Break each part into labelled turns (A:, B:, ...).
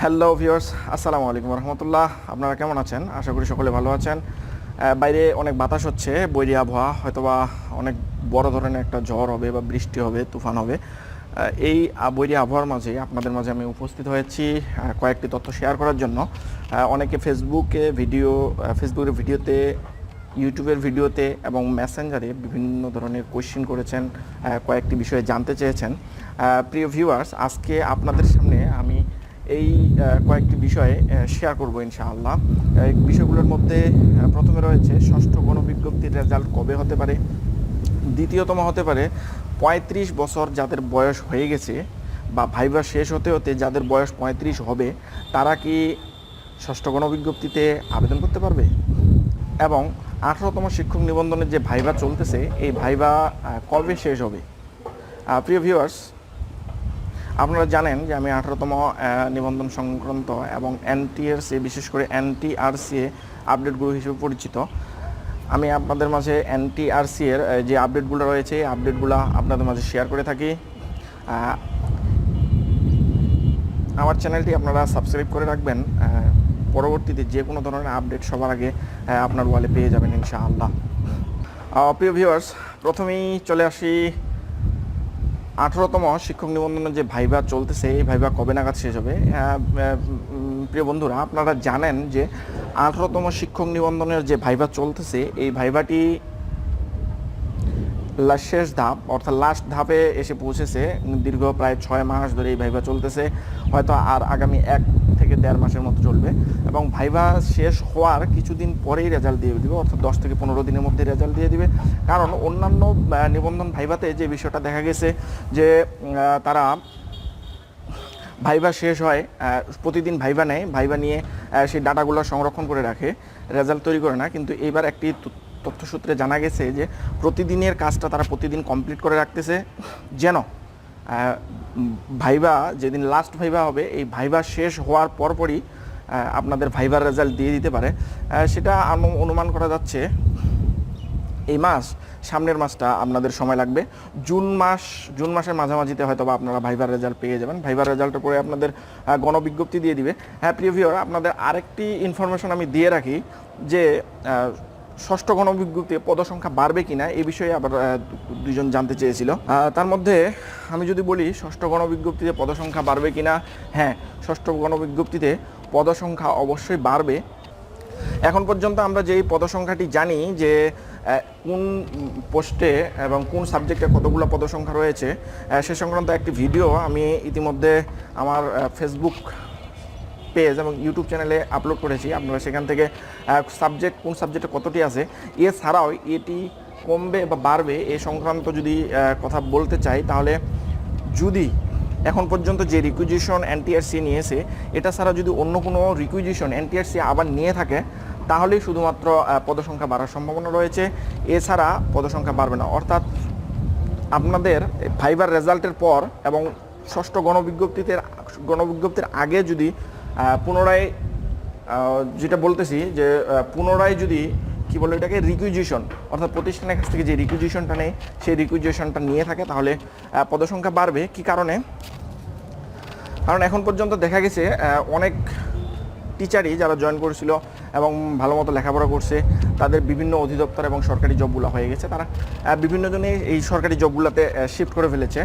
A: Hello viewers আসসালামু আলাইকুম রহমতুল্লাহ আপনারা কেমন আছেন? আশা করি সকলে ভালো আছেন। বাইরে অনেক বাতাস হচ্ছে, বৈরি আবহাওয়া, হয়তোবা অনেক বড় ধরনের একটা ঝড় হবে বা বৃষ্টি হবে, তুফান হবে। এই বৈরি আবহাওয়ার মাঝে আপনাদের মাঝে আমি উপস্থিত হয়েছি কয়েকটি তথ্য শেয়ার করার জন্য। অনেকে ফেসবুকে ভিডিও ফেসবুকের ভিডিওতে ইউটিউবের ভিডিওতে এবং মেসেঞ্জারে বিভিন্ন ধরনের কোয়েশ্চেন করেছেন কয়েকটি বিষয়ে জানতে চেয়েছেন। প্রিয় ভিউয়ার্স আজকে আপনাদের সামনে আমি এই কয়েকটি বিষয়ে শেয়ার করব ইনশাআল্লাহ। এই বিষয়গুলোর মধ্যে প্রথমে রয়েছে ষষ্ঠ গণবিজ্ঞপ্তির রেজাল্ট কবে হতে পারে? দ্বিতীয়তম হতে পারে পঁয়ত্রিশ বছর যাদের বয়স হয়ে গেছে বা ভাইবা শেষ হতে হতে যাদের বয়স পঁয়ত্রিশ হবে, তারা কি ষষ্ঠ গণবিজ্ঞপ্তিতে আবেদন করতে পারবে? এবং আঠারোতম শিক্ষক নিবন্ধনের যে ভাইবা চলতেছে, এই ভাইবা কবে শেষ হবে? প্রিয় ভিউয়ার্স আপনারা জানেন যে আমি আঠারোতম নিবন্ধন সংক্রান্ত এবং এনটিআরসি, বিশেষ করে এনটিআরসি আপডেটগুলো হিসেবে পরিচিত। আমি আপনাদের মাঝে এনটিআরসি এর যে আপডেটগুলো রয়েছে, এই আপডেটগুলো আপনাদের মাঝে শেয়ার করে থাকি। আমার চ্যানেলটি আপনারা সাবস্ক্রাইব করে রাখবেন। পরবর্তীতে যে কোনো ধরনের আপডেট সবার আগে আপনার ওয়ালে পেয়ে যাবেন, ইনশাআল্লাহ। প্রিয় ভিউয়ার্স প্রথমেই চলে আসি আঠারোতম শিক্ষক নিবন্ধনের যে ভাইবা চলতেছে, এই ভাইবা কবে নাগাদ শেষ হবে? প্রিয় বন্ধুরা, আপনারা জানেন যে আঠারোতম শিক্ষক নিবন্ধনের যে ভাইবা চলতেছে, এই ভাইবাটি শেষ ধাপ, অর্থাৎ লাস্ট ধাপে এসে পৌঁছেছে। দীর্ঘ প্রায় ছয় মাস ধরে এই ভাইবা চলতেছে। হয়তো আর আগামী এক থেকে দেড় মাসের মতো চলবে। এবং ভাইবা শেষ হওয়ার কিছুদিন পরেই রেজাল্ট দিয়ে দিবে, অর্থাৎ দশ থেকে পনেরো দিনের মধ্যে রেজাল্ট দিয়ে দিবে। কারণ অন্যান্য নিবন্ধন ভাইবাতে যে বিষয়টা দেখা গেছে যে তারা ভাইবা শেষ হয় প্রতিদিন ভাইবা নেয়। ভাইবা নিয়ে সেই ডাটাগুলো সংরক্ষণ করে রাখে। রেজাল্ট তৈরি করে না। কিন্তু এইবার একটি তথ্যসূত্রে জানা গেছে যে প্রতিদিনের কাজটা তারা প্রতিদিন কমপ্লিট করে রাখতেছে। যেন ভাইবা যেদিন লাস্ট ভাইবা হবে, এই ভাইবা শেষ হওয়ার পরপরই আপনাদের ভাইবার রেজাল্ট দিয়ে দিতে পারে। সেটা অনুমান করা যাচ্ছে, এই মাস, সামনের মাসটা আপনাদের সময় লাগবে। জুন মাস, জুন মাসের মাঝামাঝিতে হয়তো বা আপনারা ভাইবার রেজাল্ট পেয়ে যাবেন। ভাইবার রেজাল্টের পরে আপনাদের গণবিজ্ঞপ্তি দিয়ে দিবে। হ্যাঁ প্রিয় ভিওর আপনাদের আরেকটি ইনফরমেশন আমি দিয়ে রাখি যে ষষ্ঠ গণবিজ্ঞপ্তি পদসংখ্যা বাড়বে কিনা এ বিষয়ে আবার দুজন জানতে চেয়েছিল। তার মধ্যে আমি যদি বলি ষষ্ঠ গণবিজ্ঞপ্তিতে পদসংখ্যা বাড়বে কিনা হ্যাঁ ষষ্ঠ গণবিজ্ঞপ্তিতে পদসংখ্যা অবশ্যই বাড়বে। এখন পর্যন্ত আমরা যেই পদসংখ্যাটি জানি যে কোন পোস্টে এবং কোন সাবজেক্টে কতগুলো পদসংখ্যা রয়েছে সে সংক্রান্ত একটি ভিডিও আমি ইতিমধ্যে আমার ফেসবুক পেজ এবং ইউটিউব চ্যানেলে আপলোড করেছি। আপনারা সেখান থেকে সাবজেক্ট কোন সাবজেক্টে কতটি আছে, এছাড়াও এটি কমবে বা বাড়বে এ সংক্রান্ত যদি কথা বলতে চাই, তাহলে যদি এখন পর্যন্ত যে রিকুইজিশন এনটিআরসি নিয়েছে, এটা ছাড়া যদি অন্য কোনো রিকুইজিশন এনটিআরসি আবার নিয়ে থাকে, তাহলেই শুধুমাত্র পদসংখ্যা বাড়ার সম্ভাবনা রয়েছে। এছাড়া পদসংখ্যা বাড়বে না। অর্থাৎ আপনাদের ফাইবার রেজাল্টের পর এবং ষষ্ঠ গণবিজ্ঞপ্তিতে, গণবিজ্ঞপ্তির আগে যদি পুনরায় যেটা বলতেছি যে পুনরায় যদি, কি বলে এটাকে রিকুইজিশন অর্থাৎ প্রতিষ্ঠানের কাছ থেকে যে রিকুইজিশনটা নেই সেই রিকুইজিশনটা নিয়ে থাকে, তাহলে পদসংখ্যা বাড়বে। কি কারণে? কারণ এখন পর্যন্ত দেখা গেছে অনেক টিচারই যারা জয়েন করেছিল এবং ভালো মতো লেখাপড়া করছে, তাদের বিভিন্ন অধিদপ্তর এবং সরকারি জবগুলো হয়ে গেছে। তারা বিভিন্ন জনে এই সরকারি জবগুলোতে শিফট করে ফেলেছে।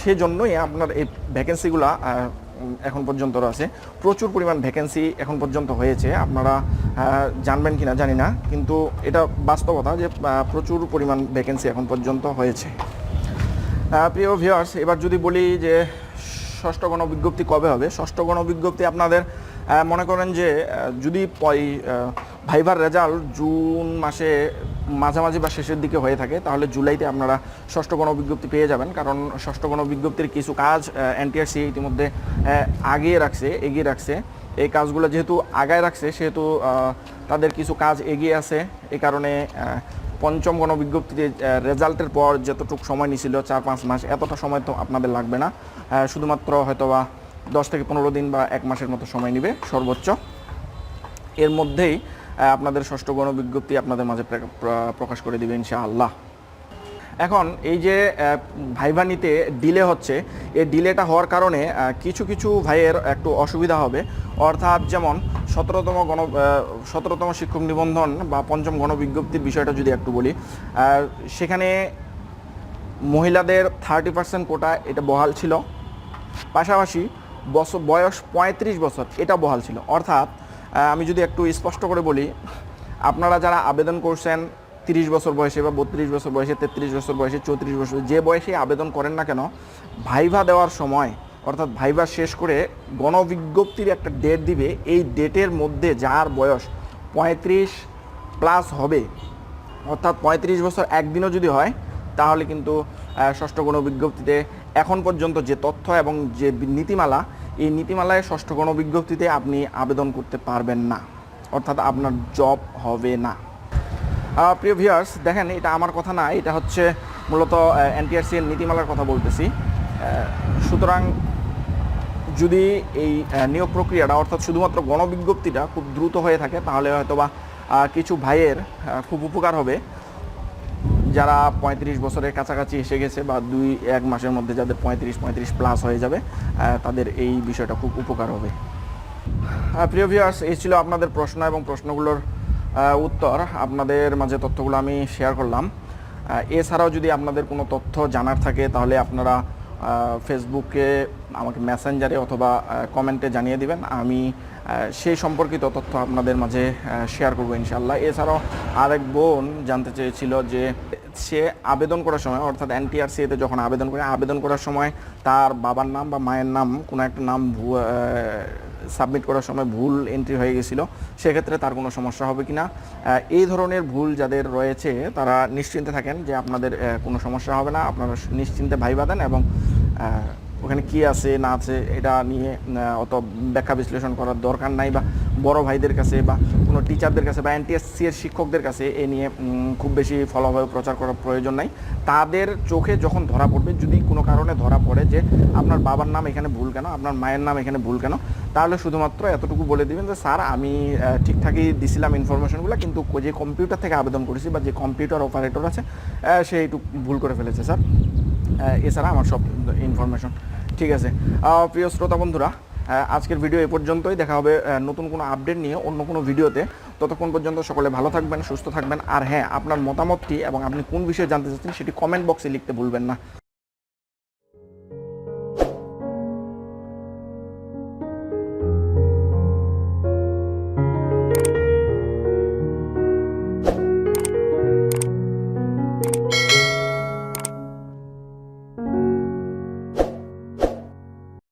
A: সেজন্যই আপনার এই ভ্যাকেন্সিগুলো এখন পর্যন্ত রয়েছে। প্রচুর পরিমাণ ভ্যাকেন্সি এখন পর্যন্ত হয়েছে। আপনারা জানবেন কি না জানি না, কিন্তু এটা বাস্তবতা যে প্রচুর পরিমাণ ভ্যাকেন্সি এখন পর্যন্ত হয়েছে। প্রিয় ভিউয়ার্স এবার যদি বলি যে, ষষ্ঠ গণবিজ্ঞপ্তি কবে হবে? ষষ্ঠ গণবিজ্ঞপ্তি আপনাদের মনে করেন যে যদি ভাইবার রেজাল্ট জুন মাসে মাঝামাঝি বা শেষের দিকে হয়ে থাকে, তাহলে জুলাইতে আপনারা ষষ্ঠ গণবিজ্ঞপ্তি পেয়ে যাবেন। কারণ ষষ্ঠ গণবিজ্ঞপ্তির কিছু কাজ এনটিআরসি ইতিমধ্যে আগিয়ে রাখছে, এগিয়ে রাখছে। এই কাজগুলো যেহেতু আগায় রাখছে, সেহেতু তাদের কিছু কাজ এগিয়ে আছে। এই কারণে পঞ্চম গণবিজ্ঞপ্তিতে রেজাল্টের পর যতটুকু সময় নিছিল, চার পাঁচ মাস, এতটা সময় তো আপনাদের লাগবে না। শুধুমাত্র হয়তো বা দশ থেকে পনেরো দিন বা এক মাসের মতো সময় নেবে সর্বোচ্চ। এর মধ্যেই আপনাদের ষষ্ঠ গণবিজ্ঞপ্তি আপনাদের মাঝে প্রকাশ করে দিবে ইনশাআল্লাহ। এখন এই যে ভাইভানিতে ডিলে হচ্ছে, এই ডিলেটা হওয়ার কারণে কিছু কিছু ভাইয়ের একটু অসুবিধা হবে। অর্থাৎ যেমন সতেরোতম গণ সতেরোতম শিক্ষক নিবন্ধন বা পঞ্চম গণবিজ্ঞপ্তির বিষয়টা যদি একটু বলি সেখানে মহিলাদের থার্টি পার্সেন্ট কোটা এটা বহাল ছিল। পাশাপাশি বয়স পঁয়ত্রিশ বছর এটা বহাল ছিল। অর্থাৎ আমি যদি একটু স্পষ্ট করে বলি, আপনারা যারা আবেদন করছেন তিরিশ বছর বয়সে বা বত্রিশ বছর বয়সে, তেত্রিশ বছর বয়সে, চৌত্রিশ বছর যে বয়সে আবেদন করেন না কেন, ভাইভা দেওয়ার সময়, অর্থাৎ ভাইভা শেষ করে গণবিজ্ঞপ্তির একটা ডেট দিবে, এই ডেটের মধ্যে যার বয়স পঁয়ত্রিশ প্লাস হবে, অর্থাৎ পঁয়ত্রিশ বছর একদিনও যদি হয়, তাহলে কিন্তু ষষ্ঠ গণবিজ্ঞপ্তিতে এখন পর্যন্ত যে তথ্য এবং যে নীতিমালা এই নীতিমালায় ষষ্ঠ গণ বিজ্ঞপ্তিতে আপনি আবেদন করতে পারবেন না, অর্থাৎ আপনার জব হবে না। প্রিয় ভিউয়ার্স দেখেন, এটা আমার কথা না, এটা হচ্ছে মূলত এনটিআরসি এর নীতিমালার কথা বলতেছি। সুতরাং যদি এই নিয়োগ প্রক্রিয়াটা, অর্থাৎ শুধুমাত্র গণবিজ্ঞপ্তিটা খুব দ্রুত হয়ে থাকে, তাহলে হয়তোবা কিছু ভাইয়ের খুব উপকার হবে। যারা পঁয়ত্রিশ বছরের কাছাকাছি এসে গেছে বা দুই, এক মাসের মধ্যে যাদের পঁয়ত্রিশ পঁয়ত্রিশ প্লাস হয়ে যাবে তাদের এই বিষয়টা খুব উপকার হবে। প্রিয় ভিউয়ার্স এই ছিল আপনাদের প্রশ্ন এবং প্রশ্নগুলোর উত্তর। আপনাদের মাঝে তথ্যগুলো আমি শেয়ার করলাম। এছাড়াও যদি আপনাদের কোনো তথ্য জানার থাকে, তাহলে আপনারা ফেসবুকে আমাকে মেসেঞ্জারে অথবা কমেন্টে জানিয়ে দিবেন। আমি সেই সম্পর্কিত তথ্য আপনাদের মাঝে শেয়ার করব ইনশাল্লাহ এছাড়াও আরেক বোন জানতে চেয়েছিল যে সে আবেদন করার সময়, অর্থাৎ এনটিআরসি এতে যখন আবেদন করে, আবেদন করার সময় তার বাবার নাম বা মায়ের নাম কোনো একটা নাম সাবমিট করার সময় ভুল এন্ট্রি হয়ে গেছিল, সেক্ষেত্রে তার কোনো সমস্যা হবে কি না এই ধরনের ভুল যাদের রয়েছে, তারা নিশ্চিন্তে থাকেন যে আপনাদের কোনো সমস্যা হবে না। আপনারা নিশ্চিন্তে ভাইবা দেন এবং ওখানে কি আছে, না আছে, এটা নিয়ে অত ব্যাখ্যা বিশ্লেষণ করার দরকার নাই বা বড় ভাইদের কাছে বা কোনো টিচারদের কাছে বা এনটিএসসি এর শিক্ষকদের কাছে এ নিয়ে খুব বেশি ফলোভাবে প্রচার করার প্রয়োজন নাই। তাদের চোখে যখন ধরা পড়বে যদি কোনো কারণে ধরা পড়ে যে আপনার বাবার নাম এখানে ভুল কেন আপনার মায়ের নাম এখানে ভুল কেন তাহলে শুধুমাত্র এতটুকু বলে দিবেন যে স্যার আমি ঠিকঠাকই দিছিলাম ইনফরমেশনগুলো কিন্তু যে কম্পিউটার থেকে আবেদন করেছি বা যে কম্পিউটার অপারেটর আছে আহ, সে একটু ভুল করে ফেলেছে স্যার। এছাড়া আমার সব ইনফরমেশন ঠিক আছে। প্রিয় শ্রোতা বন্ধুরা আজকের ভিডিও এ পর্যন্তই। দেখা হবে নতুন কোনো আপডেট নিয়ে অন্য কোনো ভিডিওতে। ততক্ষণ পর্যন্ত সকলে ভালো থাকবেন, সুস্থ থাকবেন। আর হ্যাঁ আপনার মতামতটি এবং আপনি কোন বিষয়ে জানতে চাচ্ছেন, সেটি কমেন্ট বক্সে লিখতে ভুলবেন না।